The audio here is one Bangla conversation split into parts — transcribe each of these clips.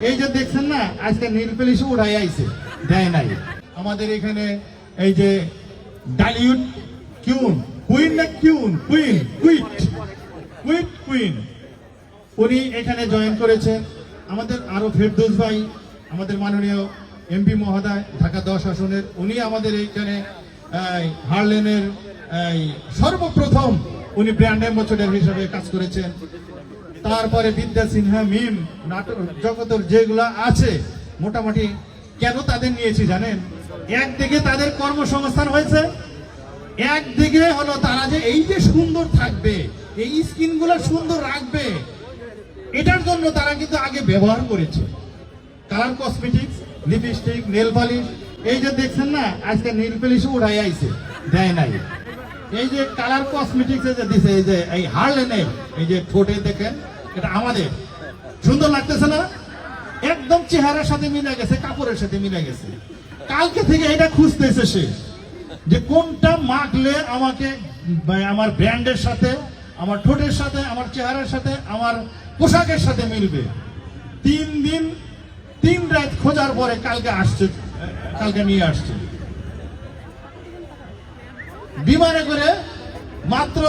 এই যে দেখছেন না আজকে নীল পুলিশ উড়াই আইছে দেয় নাই। আমাদের এখানে এই যে ডালিউড কিউন কুইন না queen? Queen quit quit queen. উনি এখানে জয়েন করেছেন। আমাদের আরও ফেরদৌস ভাই আমাদের মাননীয় এমপি মহোদয় ঢাকা দশ আসনের উনি আমাদের এইখানে এই, হারলেনের সর্বপ্রথম উনি ব্র্যান্ড অ্যাম্বাসেডর হিসেবে কাজ করেছেন। তারপরে বিদ্যা সিনহা, মিম, নাটক, জগতের যেগুলো আছে, মোটামুটি কেন তাদের নিয়েছি জানেন? একদিকে তাদের কর্মসংস্থান হয়েছে, একদিকে হলো তারা যে এই যে সুন্দর থাকবে, এই স্কিনগুলো সুন্দর রাখবে, এটার জন্য তারা কিন্তু আগে ব্যবহার করেছে। Colour cosmetics, lipstick, nail polish, এই যে দেখছেন না, আজকে নেল পালিশ উড়াই আইছে, দেয় নাই। এই যে কালার কসমেটিক্স যে দিছে, এই যে এই হারলেনের এই যে ঠোঁটে দেখেন, এটা আমাদের। সুন্দর লাগতেছে না? একদম চেহারার সাথে মিলে গেছে, কাপড়ের সাথে মিলে গেছে। কালকে থেকে এটা খুঁজতেছে সে, যে কোনটা মাখলে আমাকে আমার ব্র্যান্ডের সাথে, আমার ঠোঁটের সাথে, আমার চেহারার সাথে, আমার পোশাকের সাথে মিলবে। তিন দিন, তিন রাত খোঁজার পরে কালকে আসছে, কালকে নিয়ে আসছে। বিমানে করে মাত্র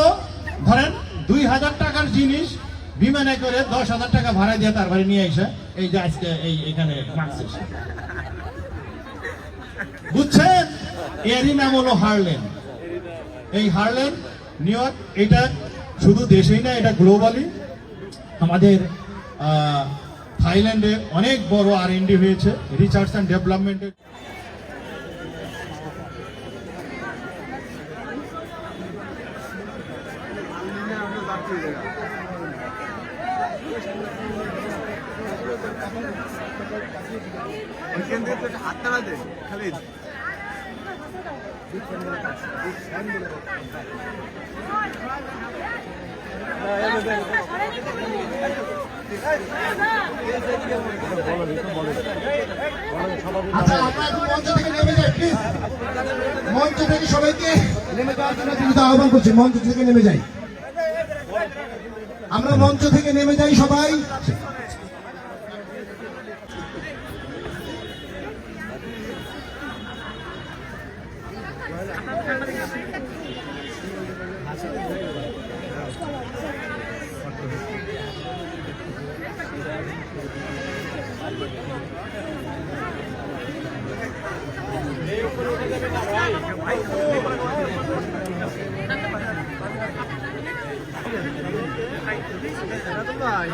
ধরেন দুই হাজার টাকার জিনিস বিমানে করে দশ হাজার টাকা ভাড়া দিয়ে তার বাড়ি নিয়ে এসে এই যে আজকে এই এখানে বুঝছেন? এরই নাম হলো হারলেন এই হারলেন নিউ ইয়র্ক, এটা শুধু দেশেই না, এটা গ্লোবালি আমাদের থাইল্যান্ডে অনেক বড় আর হয়েছে রিসার্চ অ্যান্ড ডেভেলপমেন্টের ওইখান থেকে তো একটা হাত তাড়া দে খালিদ আচ্ছা আমরা একটু মঞ্চ থেকে নেমে যাই প্লিজ মঞ্চ থেকে সবাইকে নেমে যাওয়ার জন্য কিন্তু আহ্বান করছি মঞ্চ থেকে নেমে যাই। আমরা মঞ্চ থেকে নেমে যাই সবাই। ভাই।